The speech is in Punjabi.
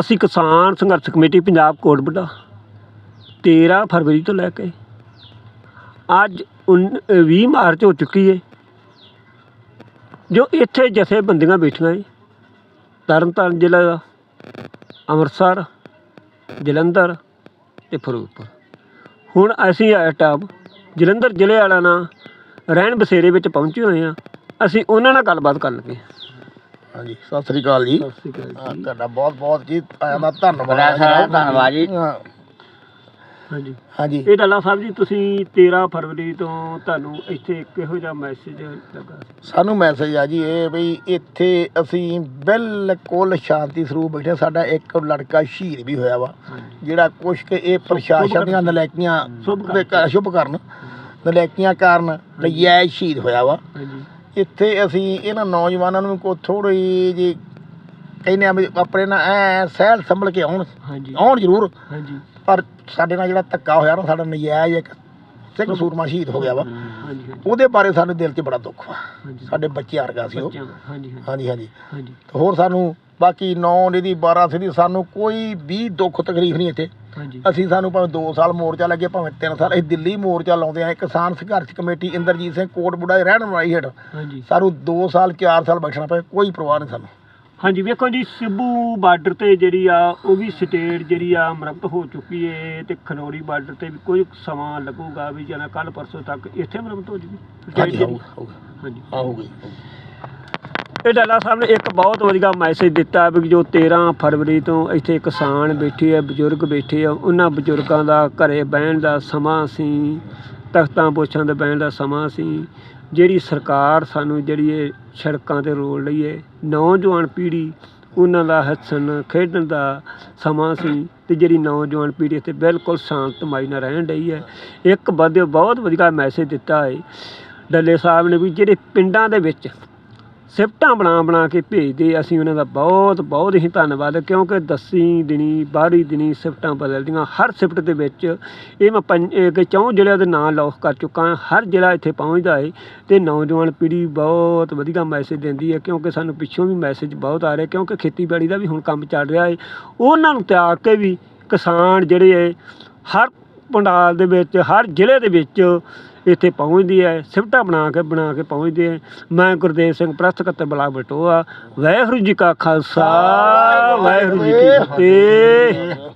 ਅਸੀਂ ਕਿਸਾਨ ਸੰਘਰਸ਼ ਕਮੇਟੀ ਪੰਜਾਬ ਕੋਟਬੁੱਢਾ 13 ਫਰਵਰੀ ਤੋਂ ਲੈ ਕੇ ਅੱਜ ਉਨ- ਅ, 20 ਮਾਰਚ ਹੋ ਚੁੱਕੀ ਹੈ ਜੋ ਇੱਥੇ ਜਥੇਬੰਦੀਆਂ ਬੈਠੀਆਂ ਹੈ ਤਰਨਤਾਰਨ ਜ਼ਿਲ੍ਹਾ ਦਾ ਅੰਮ੍ਰਿਤਸਰ ਜਲੰਧਰ ਤੇ ਫਿਰੋਜ਼ਪੁਰ। ਹੁਣ ਅਸੀਂ ਇਸ ਜਲੰਧਰ ਜ਼ਿਲ੍ਹੇ ਵਾਲਾ ਨਾਲ ਰਹਿਣ ਬਸੇਰੇ ਵਿੱਚ ਪਹੁੰਚੇ ਹੋਏ ਹਾਂ ਅਸੀਂ ਉਹਨਾਂ ਨਾਲ ਗੱਲਬਾਤ ਕਰਨ ਲੱਗੇ ਹਾਂਜੀ ਸਤਿ ਸ੍ਰੀ ਅਕਾਲ ਜੀ। ਸਤਿ ਸ਼੍ਰੀ ਅਕਾਲ ਹਾਂ, ਤੁਹਾਡਾ ਬਹੁਤ ਬਹੁਤ ਜੀ ਆਇਆਂ ਦਾ ਧੰਨਵਾਦ ਸਾਰਾ ਧੰਨਵਾਦ ਜੀ। ਹਾਂ, ਹਾਂਜੀ। ਹਾਂਜੀ। ਇਹ ਡੱਲਾ ਸਾਹਿਬ ਜੀ ਤੁਸੀਂ 13 ਫਰਵਰੀ ਤੋਂ ਤੁਹਾਨੂੰ ਇੱਥੇ ਕਿਹੋ ਜਿਹਾ ਮੈਸੇਜ ਲੱਗਾ? ਸਾਨੂੰ ਮੈਸੇਜ ਆ ਜੀ ਇਹ ਵੀ ਇੱਥੇ ਅਸੀਂ ਬਿਲਕੁਲ ਸ਼ਾਂਤੀ ਸਰੂਪ ਬੈਠੇ ਸਾਡਾ ਇੱਕ ਲੜਕਾ ਸ਼ਹੀਦ ਵੀ ਹੋਇਆ ਵਾ ਜਿਹੜਾ ਕੁਛ ਕਿ ਇਹ ਪ੍ਰਸ਼ਾਸਨ ਦੀਆਂ ਨਲਾਇਕੀਆਂ ਸ਼ੁਭ ਦੇ ਕ- ਸ਼ੁਭ ਕਰਨ ਨਲਾਇਕੀਆਂ ਕਾਰਨ ਨਜਾਇਜ਼ ਸ਼ਹੀਦ ਹੋਇਆ ਵਾ। ਹਾਂਜੀ। ਇੱਥੇ ਅਸੀਂ ਇਹਨਾਂ ਨੌਜਵਾਨਾਂ ਨੂੰ ਕੋ ਥੋੜੀ ਜੀ ਕਹਿੰਦੇ ਆ ਵੀ ਆਪਣੇ ਨਾਲ ਐ ਸਹਿਲ ਸੰਭਲ ਕੇ ਆਉਣ ਹਾਂਜੀ। ਆਉਣ ਜ਼ਰੂਰ। ਹਾਂਜੀ। ਪਰ ਸਾਡੇ ਨਾਲ ਜਿਹੜਾ ਧੱਕਾ ਹੋਇਆ ਨਾ ਸਾਡਾ ਨਜਾਇਜ਼ ਇੱਕ ਸਿੰਘ ਸੂਰਮਾ ਸ਼ਹੀਦ ਹੋ ਗਿਆ ਵਾ। ਹਾਂਜੀ ਉਹਦੇ ਬਾਰੇ ਸਾਨੂੰ ਦਿਲ 'ਚ ਬੜਾ ਦੁੱਖ ਵਾ। ਸਾਡੇ ਬੱਚੇ ਵਰਗਾ ਸੀ ਉਹ। ਹਾਂਜੀ ਹਾਂਜੀ। ਹੋਰ ਸਾਨੂੰ ਬਾਕੀ 9 ਦੀ 12 ਦੀ ਸਾਨੂੰ ਕੋਈ ਵੀ ਦੁੱਖ ਤਕਲੀਫ ਨਹੀਂ ਇੱਥੇ। ਅਸੀਂ ਸਾਨੂੰ ਭਾਵੇਂ 2 ਸਾਲ ਮੋਰਚਾ ਲੱਗੇ ਭਾਵੇਂ 3 ਸਾਲ। ਅਸੀਂ ਦਿੱਲੀ ਮੋਰਚਾ ਲਾਉਂਦੇ ਆਂ ਕਿਸਾਨ ਸੰਘਰਸ਼ ਕਮੇਟੀ ਇੰਦਰਜੀਤ ਸਿੰਘ ਕੋਟ ਬੁੱਢਾ ਦੇ ਰਹਿਣ ਵਾਲੀ ਹੇਠ। ਸਾਨੂੰ 2 ਸਾਲ 4 ਸਾਲ ਬੈਠਣਾ ਪਏ ਕੋਈ ਪਰਵਾਹ ਨਹੀਂ ਸਾਨੂੰ। ਹਾਂਜੀ ਵੇਖੋ ਜੀ ਸਿੱਬੂ ਬਾਰਡਰ ਤੇ ਜਿਹੜੀ ਆ ਉਹ ਵੀ ਸਟੇਟ ਜਿਹੜੀ ਆ ਮੁਰੰਮਤ ਹੋ ਚੁੱਕੀ ਏ ਤੇ ਖਨੌਰੀ ਬਾਰਡਰ ਤੇ ਵੀ ਕੁਝ ਸਮਾਂ ਲੱਗੂਗਾ ਵੀ ਜਨਾ ਕੱਲ ਪਰਸੋਂ ਤੱਕ ਇੱਥੇ ਮੁਰੰਮਤ ਹੋ ਜੂਗੀ। ਹਾਂਜੀ ਆਊਗਾ ਹਾਂਜੀ। ਆਊਗੀ ਇਹ ਡੱਲਾ ਸਾਹਿਬ ਨੇ ਇੱਕ ਬਹੁਤ ਵਧੀਆ ਮੈਸੇਜ ਦਿੱਤਾ ਵੀ ਜੋ 13 ਫਰਵਰੀ ਤੋਂ ਇੱਥੇ ਕਿਸਾਨ ਬੈਠੇ ਆ, ਬਜ਼ੁਰਗ ਬੈਠੇ ਆ, ਉਹਨਾਂ ਬਜ਼ੁਰਗਾਂ ਦਾ ਘਰੇ ਬਹਿਣ ਦਾ ਸਮਾਂ ਸੀ, ਤਖਤਾਂ ਪੋਛਾਂ ਤੇ ਬਹਿਣ ਦਾ ਸਮਾਂ ਸੀ। ਜਿਹੜੀ ਸਰਕਾਰ ਸਾਨੂੰ ਜਿਹੜੀ ਇਹ ਸੜਕਾਂ ਤੇ ਰੋਲ ਰਹੀ ਹੈ ਨੌਜਵਾਨ ਪੀੜ੍ਹੀ, ਉਹਨਾਂ ਦਾ ਹੱਸਣ, ਖੇਡਣ ਦਾ ਸਮਾਂ ਸੀ ਤੇ ਜਿਹੜੀ ਨੌਜਵਾਨ ਪੀੜ੍ਹੀ ਇੱਥੇ ਬਿਲਕੁਲ ਸ਼ਾਂਤਮਈ ਨਾਲ ਰਹਿਣ ਰਹੀ ਹੈ ਇੱਕ ਵਧੀਆ ਬਹੁਤ ਵਧੀਆ ਮੈਸੇਜ ਦਿੱਤਾ ਹੈ ਡੱਲੇ ਸਾਹਿਬ ਨੇ ਵੀ ਜਿਹੜੇ ਪਿੰਡਾਂ ਦੇ ਵਿੱਚ ਸਿਫਟਾਂ ਬਣਾ ਬਣਾ ਕੇ ਭੇਜਦੇ, ਅਸੀਂ ਉਹਨਾਂ ਦਾ ਬਹੁਤ ਬਹੁਤ ਹੀ ਧੰਨਵਾਦ। ਕਿਉਂਕਿ ਦਸੀ ਦਿਨੀ ਬਾਹਰੀ ਦਿਨੀ ਸਿਫਟਾਂ ਬਦਲਦੀਆਂ ਹਰ ਸਿਫਟ ਦੇ ਵਿੱਚ ਇਹ ਮੈਂ ਪੰਜ ਕਿ ਚੌਂ ਜ਼ਿਲ੍ਹਿਆਂ ਦੇ ਨਾਂ ਲੌਕ ਕਰ ਚੁੱਕਾ ਹਾਂ। ਹਰ ਜ਼ਿਲ੍ਹਾ ਇੱਥੇ ਪਹੁੰਚਦਾ ਹੈ ਤੇ ਨੌਜਵਾਨ ਪੀੜ੍ਹੀ ਬਹੁਤ ਵਧੀਆ ਮੈਸੇਜ ਦਿੰਦੀ ਹੈ। ਕਿਉਂਕਿ ਸਾਨੂੰ ਪਿੱਛੋਂ ਵੀ ਮੈਸੇਜ ਬਹੁਤ ਆ ਰਿਹਾ। ਕਿਉਂਕਿ ਖੇਤੀਬਾੜੀ ਦਾ ਵੀ ਹੁਣ ਕੰਮ ਚੱਲ ਰਿਹਾ ਹੈ ਉਹਨਾਂ ਨੂੰ ਤਿਆਗ ਕੇ ਵੀ ਕਿਸਾਨ ਜਿਹੜੇ ਹੈ ਹਰ ਪੰਡਾਲ ਦੇ ਵਿੱਚ, ਹਰ ਜ਼ਿਲ੍ਹੇ ਦੇ ਵਿੱਚ ਇੱਥੇ ਪਹੁੰਚਦੀ ਹੈ ਸਿਫਟਾਂ ਬਣਾ ਕੇ ਬਣਾ ਕੇ ਪਹੁੰਚਦੇ ਹੈ। ਮੈਂ ਗੁਰਦੇਵ ਸਿੰਘ ਪ੍ਰਸਤ ਕਰਤੇ ਬਲਾ ਬਟੋਆ ਵਾਹਿਗੁਰੂ ਜੀ ਕਾ ਖਾਲਸਾ ਵਾਹਿਗੁਰੂ ਜੀ ਕੀ ਫਤਿਹ।